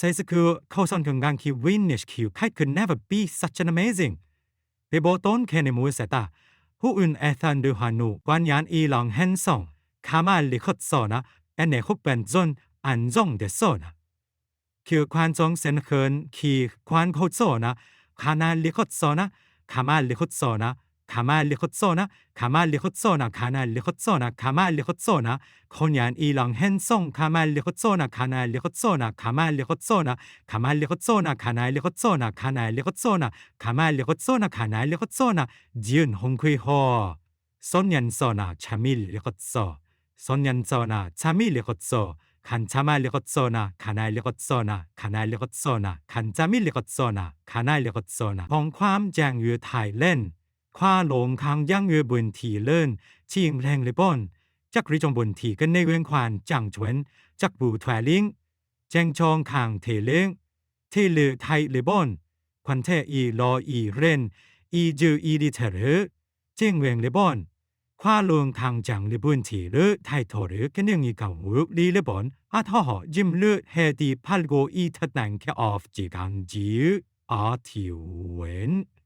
says 그커선건강기 winnish q kite could never be such an amazing. 베보톤케네모세 다. 후은에탄드하누관얀이랑헨송가말리컷서나에네홉벤존안정데서 나. 그관정센큰기관코서나가날리컷서나가말리컷서나คามาลิขุโซนะคามาลิขุโซนะคานาลิขุโซนะคามาลิขุโซนะคนยานอีหลังเห็นส่งคามาลิขุโซนะคานาลิขุโซนะคามาลิขุโซนะคามาลิขุโซนะคานาลิขุโซนะคานาลิขุโซนะคามาลิขุโซนะคานาลิขุโซนะยืนหงคุยหอสซนยันโซนาชามิลลิขุโซซนยันโซนาชามิลลิขุโซคันชามาลิขุโซนาคานาลิขุโซนาคานาลิขุโซนาคันจามิลลิขุโซนาคานาลิขุโซนาของความแจ้งยูไทยเล่นคว้าหลงทางย่างเงือบุญทีเลิ่นชิงแรงเลบอนจักรีจงบนทีกันในเวียงขวานจังชวนจักบูแถลิงแจงชองคางเทเลงเทเลไทยเลบอนควันแทอีรออีเรนอีจืออีดิเทอร์เจงเวียงเลบอนข้าหลงทางจังเลบุนทีหรือไทยโทรือกันยังอีเก่าหูลีเลบอนอาทอหอยิมเลือเฮดีพัลโกอีทัดนังแค่ออฟจีกังจิวอาทิเวน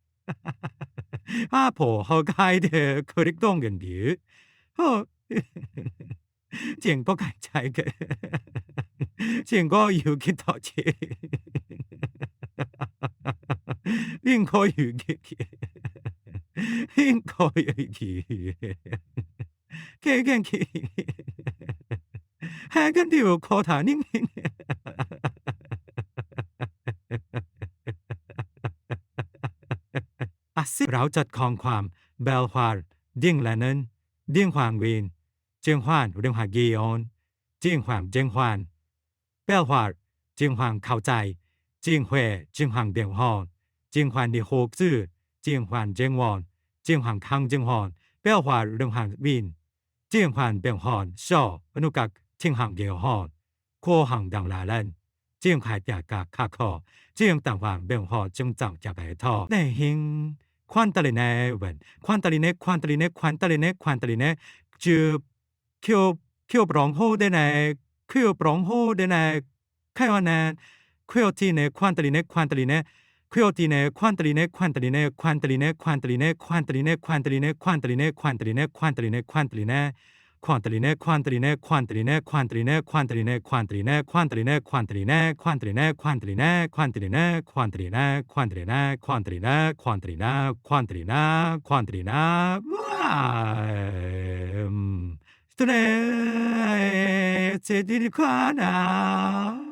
화포허가이드그릭동근디허징보간차이그징거유기터치링거유기링거유기개겐기해근디우코다닝สิเราจัดคองความเบลฮวาร์เดียงแลนเนนเดียงหวางเวนเจียงฮวานเรียงหากีออนเจียงหวางเจียงฮวานเบลฮวาร์เจียงหวางเข้าใจเจียงเหวเจียงหวางเดียงฮอนเจียงหวานดีโฮกซื่อเจียงหวานเจียงวอนเจียงหวางคังเจียงฮอนเบลฮวาร์เรียงหางวินเจียงหวานเบียงฮอนช่ออนุกักเจียงหางเดียวฮอนโคหางดังลาลันจียงขายจากกาคาคอเจียงต่างหวางเบลหอจึงจังจากไหทอในหิงควันตลินเวนควันตลิน่ ควันตลิน่ ควันตลิน่ ควันตลิน่จืบคิวคิวปรองโฮเดนเคิวปรองโฮเดนแค่วันน่้นคิวที่ในควันตลิน่ ควันตลินคิวที่ในควัตินควันตลินควันตลินควันตลินควันตลินควันตลินควันตลินควันตลินควันตลีนควันตลินควันตลีนคนตควอนตรีเน่ควอนตรีเน่ควอนตรีเน่ควอนตรีเน่ควอนตรีเน่ควอนตรีเน่ควอนตรีเน่ควอนตรีเน่ควอนตรีเน่ควอนตรีเน่ควอนตรีเน่ควอนตรีเน่ควอนตรีเน่ควอนตรีเน่ควอนตรีแน่ควอนตรีแน่ควอนตรีแน่ว้าสตรีเจดีควอนา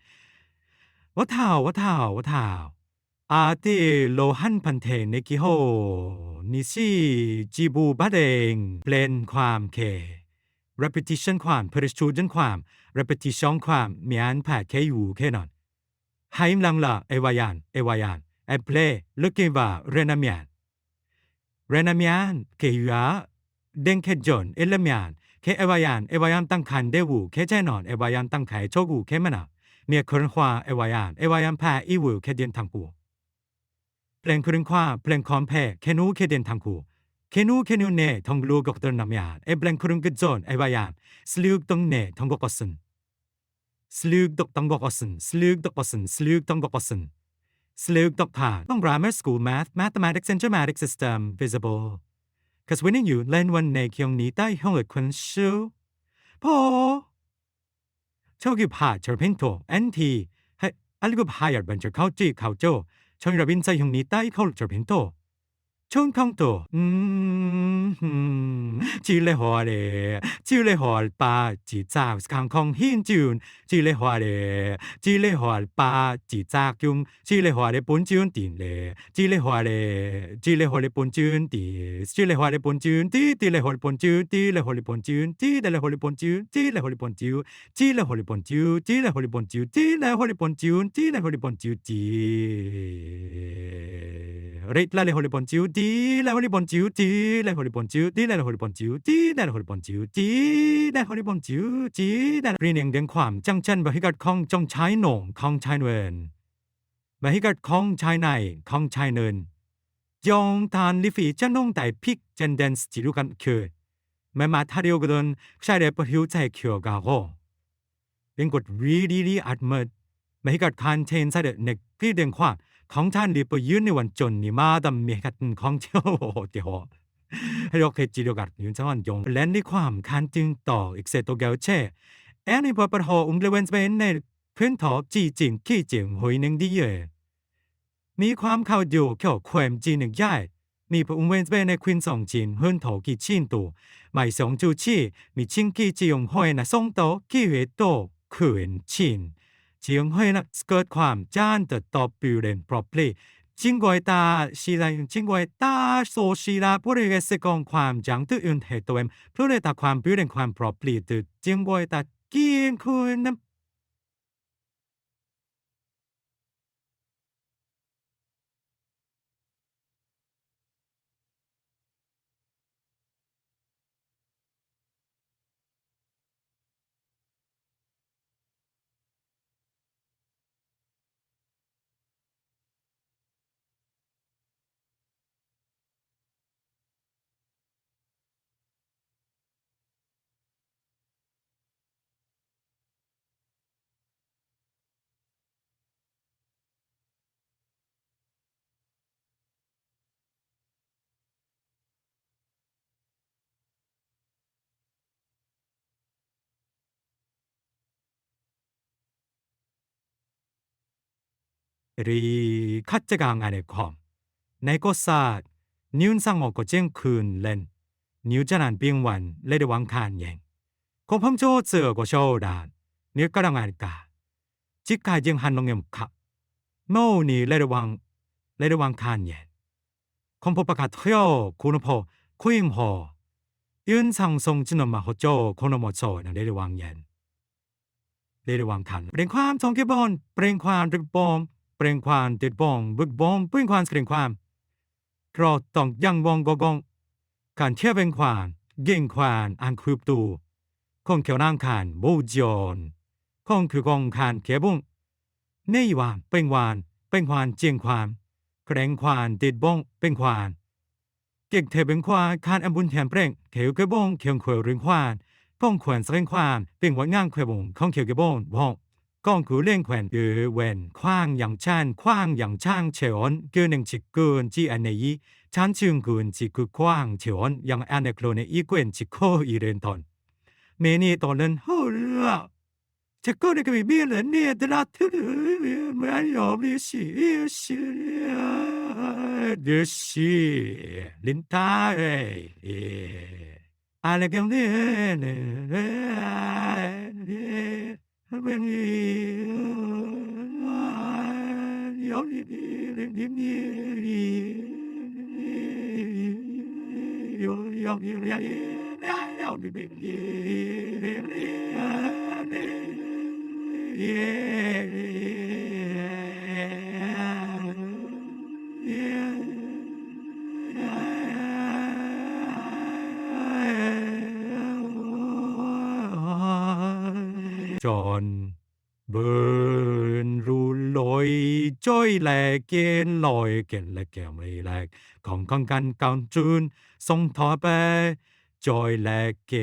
ว่าเท่าว่าเท่าว่าเท่าอาติโลหันพันเทนินกิโฮนิซีจิบูบัดเองเปลนความเค repetition ความ precision ความ repetition ความมีอันผ่าแค่อยู่แค่นอนไฮมลังละเอวายาน เอวายานเอเพลเลกเกว่าเรนามียนเรนามียนเคยูอาเด้งแค่จนเอลเมียนแค่เอวายานเอวายานตั้งคันเดวูแค่แจนอนเอวายานตั้งไข่โชกูแค่มันอ่ะนี่ยครึควาเอวายันเอวายันแพอีวิวเคเดีนทางกูเพลงครึควาเพลงคอมแพเคนูเคเดีนทางกูเคนูเคนูเน่ทองลูกกตรนามยานเอเพลงครึงกึจอนเอวายันสลิกตงเน่ทองกกสันสลิกตกตงกกสันสลิกตกกสันสลิกตงกกสันสลิกตกผ่านต้อง g r a m m a ม school math m ซ t h e m a t i c s and dramatic system visible คัสวินอยู่เล่นวันในเคียงนี้ได้ห้องเอกคนชูพอชอกิพาเชอร์พินโตเอ็นทีให้อลิกุบไฮร์บันเจอร์เขาจีเขาโจชงรบินใจหงนี้ใต้เขาเชอร์พินโตช่องทองโตัวอืมชืเลยหัวเลจชเลยหัวปาจีจ้าสังของฮินจูนจืเลยหัวเลจชเลยหัวปาจีจ้าจุงจืเลยหัวเลปุ่นจูนตีเลยชืเลยหัวเลจชเลยหัวเลปุ่นจูนตีจืเลยหัวเลปุ่นจูนตีตีเลยหัวเลปุ่นจูนตีเลยหเลปุนจูนตีเลยหัวเลปุ่นจูนตีเลยหัวเลปุ่นจูนตีเลยหัวเลปุ่นจูนตีเลยหัวเลปุ่นจูนตีเลยหัวเลปุ่นจูนตีเลยหัวเลปุ่นจูนตีริลาเลโฮลิบอนจิวจีลาโฮลิบอนจิวจีลาโฮลิบอนจิวจีลาโฮลิบอนจิวจีลาโฮลิบอนจิวจีลาโฮลิบอนจิวจีลาเรียนเองเดียงความ จังเช่นบริกัดคองจงใช้หน่งคองใช้เนินบริกัดคองใช้ใน คองใช้เนินยองทานลิฟีจะน้องแต่พิกเจนเดนส์จิลุกันคือแม่มาทาเรียวกันใช่เลยประหิวใจเขียวกาโกเป็นกฎรีดีดีอัดเมิดไม่กัดคานเชนใช่เด็กที่เดียงความของท่านดีปยืนในวันจนนี่มาดำเมีันของเจ้าโอเดียวให้เราเตุจีดกัดยืนซวอนยงและในความคันจึงต่ออีกเซตโตเกลเช่แอนในพอปะหออุ้งเลเวนสเปนในเพื่อนถอจีจิงขี้จิงหอยหนึ่งดีเย่มีความเข้าอยู่เขี่ยวควมจีหนึ่งย่ายมีผูอุ้มเวนสเปนในควินสองจีนเพื่อนถอกี่ชิ้นตัวหมายสองจูชี่มีชิงกี้จียงหอยนะสองโตกี่เวโตขืนชิ้น지영허에낙스컷괌짠드더뷰렌프로플리징고에다시라윤징고에다소시라보레게스건괌장드윤해도엠플레다괌뷰렌괌프로플리드징고에다긴큰남รีคัดจกางอะไรคอมในก็ซาดนิ้วสร้างออกก็เจ้งคืนเล่นนิ้วจะนานเปียงวันเลยได้วังคานแยงคงพมโจเจอก็โชดาน เนื้อกระังอาไกาจิกกายยังหันลงเงมขับโมนี่เลยได้วังเลยได้วังคานแยงคมพบประกาศเที่ยวคุณพ่อคุยพ่อยืนสั่งส่งจินมาหัวโจ้คนมอโจนได้ไดวังแยงได้ไดวังคานเปล่งความทองเกบอลเปล่งความรึบบอลเปล่งควานเด็ดบองบึกบองปุ้งควานเกรงความเราต้องยังวองกกองการเชื่อเป็นควานเก่งควานอันคืบตูคงเขียวนางขานโบูจอนคงคือกองขานเขบุ้งเนยหวานเป็นวานเป็นควานเจียงความแกรงควานเด็ดบองเป็นควานเก่งเทเป็นควานขานอันบุญแถมเปล่งเขียวเกบงเขียงเขวเรึงควานป้องขวนสกรีงความเป็นวานง่างเขวบงคงเขียวเกบงบองก้องคือเล่องแขวนเดออเวนคว้างอย่างชานคว้างอย่างช่างเฉอนคือหนึ่งจิกเกินที่อันนี้ชั้นชิงเกินจิคือคว้างเฉอนอย่างอันเกโครเนอีกเวนจิโคอีเรนทอนเมนี่ตอนนั้นฮู้เ่อจิโก้ในกบิบีเลยเนี่ยแต่ละทุกเร่องไม่ยอมดีสิสิดีสิลินทาเอ้อะไรกันนี่ยเนี่ย ben yavrum Yeah. จอนเบิร์นรูลอยจ้อยแหลกเกนลอยเกนและแกมไรแหลกของข้องกันกาวจูนทรงทอไปจ้อยแหลกเก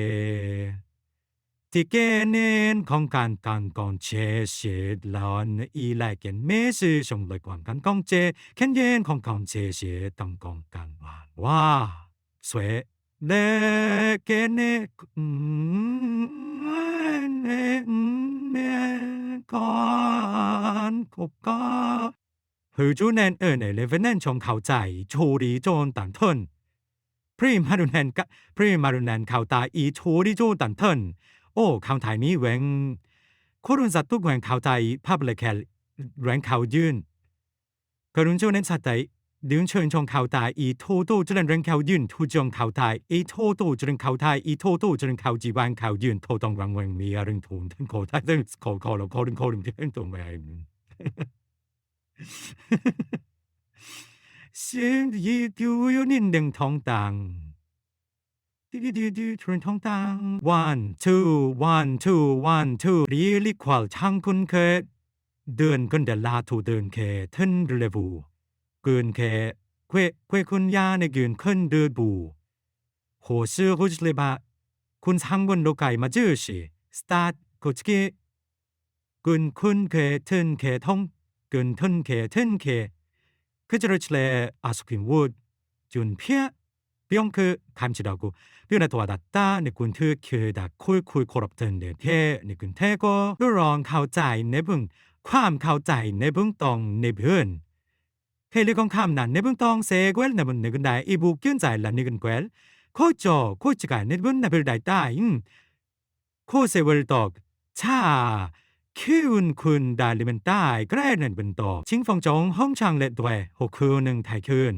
ที่เกนเนนของการกังกองเชเชดลอนอีแลกเกนเมสือชงเลยกวางกันกองเจแค่นเย็นของกองเชเชดต้องกองกันว่าว่าสวยเนเกเนอเนเนกอนกบก็หือจูแนนเออเนเลเวนแนนชมเข้าใจโชดีโจนตันเทินพรีมารุแนนกะพรีมารุแนนเข้าตาอีโชดีโจนตันเทินโอ้คำถ่ายนี้แหวงโครุนสัตว์ตุกแหวงเข้าใจภาพเลยแคลแหวงเข่ายื่นกรุนชจ้ยเน้นสัตย์ดินเชิญชงข่าวตายอีโทโตเจริญเรื่อข่าวยืนทูจงข่าวตายอีโทโตเจริเขาวตายอีโทโตเจริเข่าวจีวันข่าวยืนโทต้องรังวังมีอะไรทูนท่านขอท่านต้องขอขอเราขคดึงขอดึงท่าตรงไปเสียงยี่ดูยนินดึงท้องตังดิดิดิดิทนท้องตัง one two one two one two รีลิควาลช่างคุณเคเดินกันเดลาทูเดินเคทันเรวูืนเคเควเควคุณยาในกืนขึ้นเดือบูโหชื่อหุ่นเลบะคุณสังวนโลกไกมาเจอสิสตาร์ทกุชกีกืนคุณเคทึนเคทง กืนทึนเคทึนเคคือจะรู้เลอาสกินวูด จุนเพียเปีองคือคำชิดากูเปียงในตัวดัตตาในกุนทือดักคุยคุยครบเต็นเดนเทในกุนเทก็รู้รองเข้าใจในบึงความเข้าใจในบึงตองในเพื่อนเฮลิคอนคามนั่นในเบื้องตองเซเกลในบุนในกันได้อีบุกยื่นใจหลานในกันเกลโคจ่อโคจิกันในบุนในบุได้ต้โคเซเวลตอกชาคิวนคุณดาลิมันใต้แกร่ในบนตอกชิงฟองจงห้องช่างเล็ดแหวยหกคืนหนึ่งไทยคืน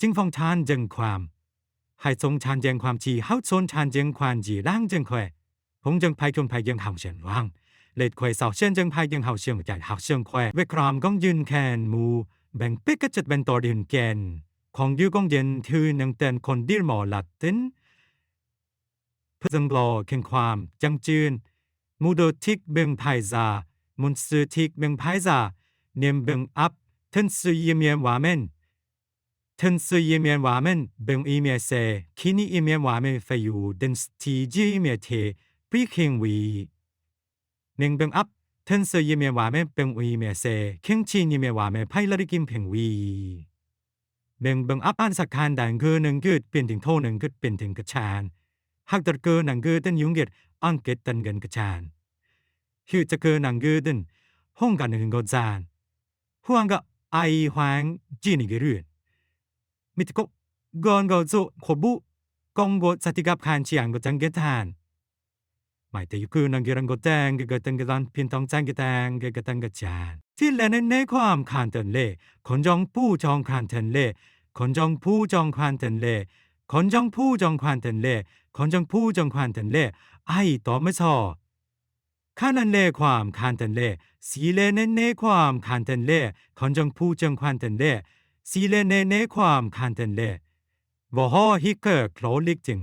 ชิงฟองชานเจงความ ให้ทรงชานเจงความจีเฮาซนชานเจงความจีร่างเจงแขวผมจึงไพ่ชมไพ่ยังห่างเฉียนว่างเล็ดแควสาวเช่นจึงไพ่ยังห่าเชียงใหญจห่าเชียงแขวเวครามก้องยืนแคนมูแบ่งเป๊กกจัดเป็นตอดินแกนของยูกองเย็นทือนังเตนคนดีหมอหลัดต้นเพื่อสังรอเข่งความจังจืนมูโดทิกเบงไพซามุนซือทิกเบงไพซาเนียมเบงอัพเทนซือเยเมียนวาเมนเทนซือเยเมียนวาเมนเบงอีเมียเซคินีอีเมียนวาเมนไฟอยู่เดนสตีจีเมียเทปรีเคงวีเนียงเบงอัพท่านเซยเมว่าแม่เป็นอุยเมเซเข่งชีนิเมว่าแม่ไพลริกิมเพงวีเบ่งเบ่งอัปอันสักคานดังคือหนึ่งกึดเป็นถึงโทหนึ่งกึดเป็นถึงกระชานหากตะเกอหนังกือตันยุงเกตอังเกตตันเงินกระชานคือตะเกอหนังกือตันห้องกันหนึ่งก็จานห่วงกับไอหวางจีนิกเรืองมิตรกบกอนก็จุขบุกองกสติกับคานเชียงกับจังเกตทานหมายถึงคือนังกีรังก็แจงกิกตังกิรันพินทองแจงกิแจงกิกตังกิแจนที่แลนในในความคานเตินเล่คนจองผู้จองคานเตินเล่คนจองผู้จองคานเตินเล่คนจองผู้จองคานเตินเล่คนจองผู้จองคานเตินเล่ไอ้ต่อไม่ชอข้านันเล่ความคานเตินเล่สีเล่ในในความคานเตินเล่คนจองผู้จองคานเตินเล่สีเล่ในในความคานเตินเล่บ่ฮอฮิกเกอร์โคลิกจึง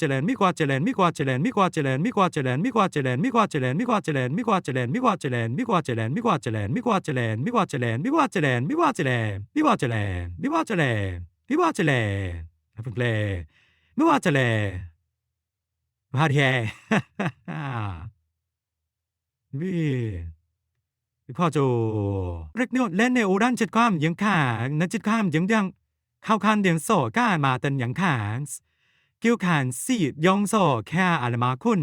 จริญมิกว่าเจริญมิกว่าเจริญมิกว่าเจริญมิกว่าเจริญมิกว่าเจริญมิกว่าเจริญมิกว่าเจริญมิกว่าเจริญมิกว่าเจริญมิกว่าเจริญมิกว่าเจริญมิกว่าเจริญมิกว่าเจริญมิกว่าเจริญมิกว่าเจริญมิกว่าเจริญมิกว่าเจริญมิกว่าเจริญนาเจรพื่าเจอนๆมิกว่าเจริญม่กวาเจรมอกว่าเจริวิพ่อโจเจรมยกว่าเจรนม้กว่าเจรนม้กว่านจิตกว่าเมยักว่าเงนั้นจิตกว่าเมยังยังเว่าเจขั่าเดียงโซ่กว่าเจรม่กวาเจรันมักว่างส์กิวขันสี่ยองโซแค่อาลมาคุณ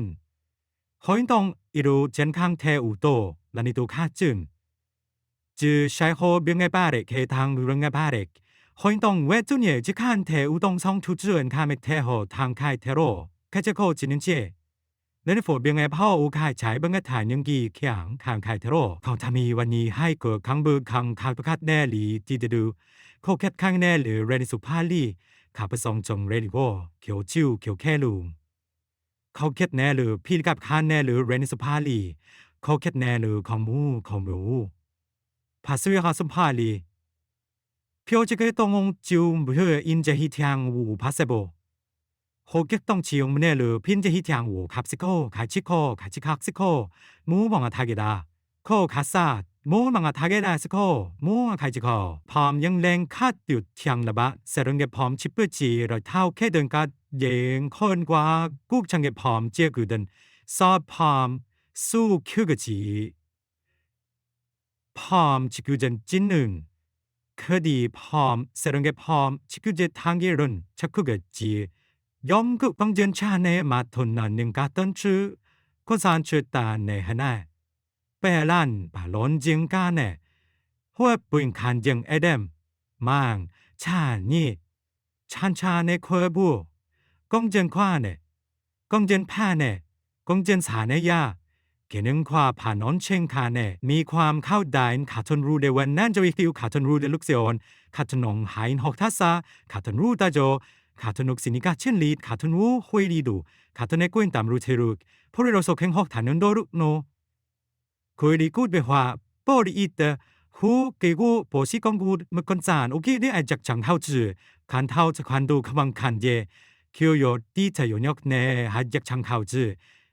หอยตองอิรูเจนคังเทอุโตและนิตูคาจึงจือใช้โฮบิงเงปาเรกเฮทางรุงเงปาเรกหอยตองเวจุนเย่จิคันเทอุตองซองทุจื่นคาเมเทโฮทางายเทโร แค่จะโคจินินเจเลนิโฟบียงเงพ่ออุคายใช้บังเงถฐานยังกีแข็งคางายเทโร เขาทำมีวันนี้ให้เกิดคังเบือคังคาประคัดแน่หลีจีเดดูโคแคตคางแน่หรือเรนิสุพาลีขาพสจ้าจงเรนิโวเขียวจิวเขียวแค่ลูงเขาเค็ดแน่หรือพี่กับข้าแน่หรือเรนิสพาลีเขาเค็ดแน่หรือของมูของรูภาษาเวีิหาสมพาลีเพียวจะเคยต้องงจิวเพื่ออินเจฮิทางวูภาษาโบหกเก็ต้องชียงแน่หรือพินเจฮิทางวูคาซิโกคาชิโกคาชิคาซิโกมูบองอาทากิดาโคคาซา모마가다게나스코모아가지고범영랭카듀티앙라바세른게범치뿌지를타오케등가예컨과국창게범제그든서펌수큐그지펌지구전찐능크디펌세른게펌지구제당기른적극했지영극방전차내마톤나는같던주고산출단내하나ปลั่นปาลนจิงกาเน่หัวปุ่งคันจิงเอเดมมังชานี่ชานชาในควบูกงเจนควาเน่กงเจนผ้าเน่กงเจนสาเนยาเกี่ยงความผ่านนอนเชงคาเน่มีความเข้าดในขัดชนรูเดวันนั่นจะวิฟิวขัดชนรูเดลุกเซียนขัดชนงหายหกทัศาขัดชนรูตาโจขัดชนุกสินิกาเช่นลีดขัดชนวูฮุยลีดูขัดชนเอกุ้นตามรูเชรุกพวกเราสกเข่งหกฐานนนโดรุกโนคุยดีกูดไปว่าปอดีอิเตฮูเกี่ยวกูปอสิกงกูดมกันจานโอเคเนี่ยจักจังเท่าจือขันเท่าจะขันดูคำวังขันเย่คิวหยดตีจะยนยกเน่หัดจักจังเท่าจือ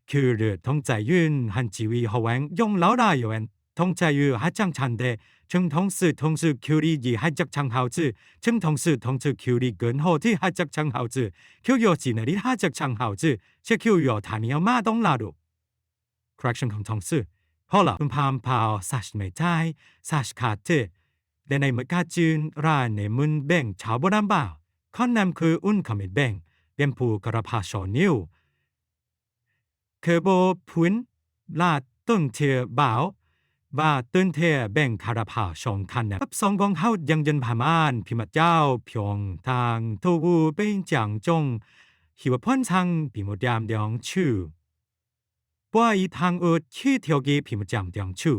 คิวเรือท้องใจยืนหันจีวีหัวแหวงยงเล่าได้ยันท้องใจยู่นหัดจังชันเดชึงท้องสื่อท้องสื่อคิวรียี่หัดจักจังเท่าจือชึงท้องสื่อท้องสื่อคิวรีเกินหัวที่หัดจักจังเท่าจือคิวหยดจีนี่หัดจักจังเท่าจือเชคิวหยดท่านี่เอามาต้องลาดู correction ของท้องสื่อพราะล่ะคุณพามพาวสัชไม่ใช่สัชขาดเธอไดนในเมื่อกาจืนรานในมุนเบ่งชาวบนามบ่าวข้อนนำคืออุ่นขมิดเบ่งเปี่ยมผูกระพาชอนิ้วเคโบพุนลาดต้นเทียบ่าว ว่าต้นเทียแบ่งคาราพาชองคันนับสองกองเฮายังยันพามาน พิมัดเจ้าพยองทางทูวูเป็นจังจงหิวพ่นชังพิมดยามเดียงชื่อว่าอีทางอุดขี้เที่ยวกีพิมจำเดียงชู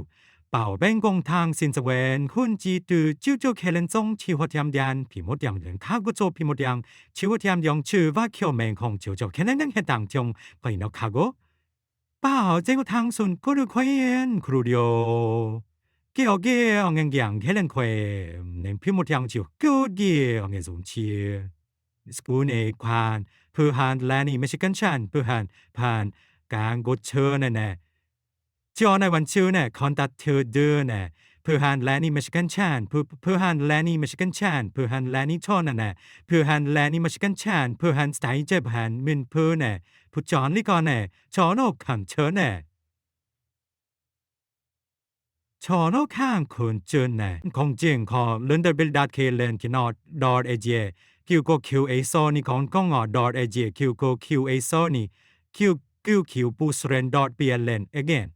เป่าแบงกงทางสินเสเวนหุ่นจีตือจิ้วจิ้วเคลนจงชีวะเทียมยานพิมดยังเหลืองข้ากุโจพิมดยังชีวะเทียมยองชื่อว่าเขียวแมงของจิ้วจูเคลนนั่งเหตางจงไปนอกข้าก็ป่าเจ้าทางสุนก็รู้ควเอ็นครูเดียวเกี่ยวกีองเงียงเคลนควเอนพิมดยังจิ้วกูดีองเงียงชียสกูเนควานพู้ฮันแลนี่เม่ใช่กันชันพู้ฮันผ่านการกดเชิญแน่จอในวันเชื่อแน่คอนตัดเธอเดินแน่เพื่อหันแลนี่มาชกันชานเพื่อเพื่อหันแลนี่มาชกันชานเพื่อหันแลนี่ชอนแน่เพื่อหันแลนี่มาชกันชานเพื่อหันสไตล์เจ็บหันมินเพื่อแน่ผู้จอนลิกอนแน่ชอนอกขังเชิญแน่ชอนอข้างคนเจนน่ของเจียงขอเเเเเลลนดดอร์บาค l e n d e r ด i l d k เ e n k คิวโ a คิวเอโซนี่ของก้อดอเเอคิวโ d คิวเอโซนี่คิว Guilkiu Busren dort Bielen again.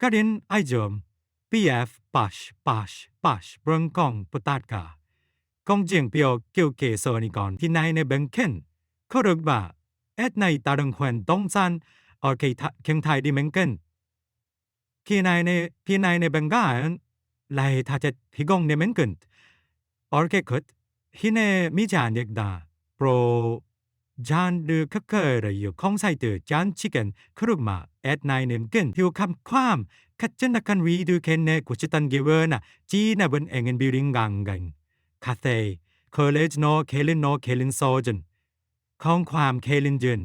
Karin Ijom, PF Pash Pash Pash Brungkong Putatka. Kong Jing Pio Guilke Sonikon Tinaine Benken, Korugba, at Nai Tarung Huen Dong San, or Keng Tai Dimenken. Kinaine Pinaine Bengaen, Lai Tatet Pigong Nemenken, or Kekut, Hine Mijan Yegda, Pro จานเดือกเคอร์อยู่ของใส่เตอจานชิก้นครุกมาแอดนายเนมเกนที่คำความคัดจนัการวีดูเคนเนกุชิตันเกเวอร์น่ะจีน่ะเป็นเองเงินบิลิงกังกันคาเซ่เคเลจโนเคลินโนเคลินโซจนของความเคลินจน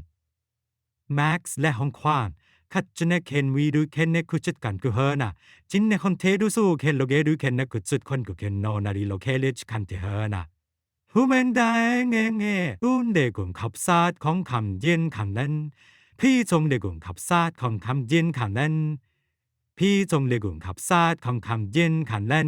แม็กซ์และของความคัดจนเคนวีดูเคนในกุชิตันกูเฮอร์น่ะจินในคอนเทนดูสู้เคนโลเกดูเคนในกุชิตคนกูเคนโนนารีโลเคเลจคันเทเฮอร์น่ะูมนไดเเ후맨다행행해ก내ุ่มขับซาดของคำเย็นคำนั้นพี่จงเดกุ่มขับซาดของคำเย็นคำนั้นพี่จงเดกุ่มขับซาดของคำเย็นคำนั้น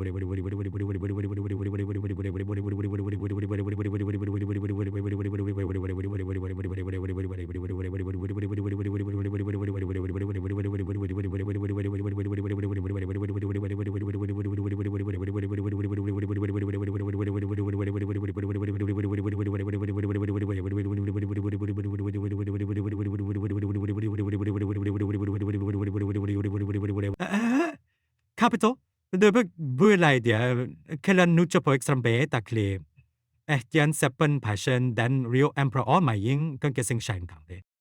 ข้าไปโตเดี๋ยวเบื่อไรเดียวแค่ละนุชพอเอกสัมเบตักเลยเอ๊ะยันเซปเปิลพาชันดนริโอแอมพร้อไม่ยิ่งกั็เกิดสิ่งใช่กันเล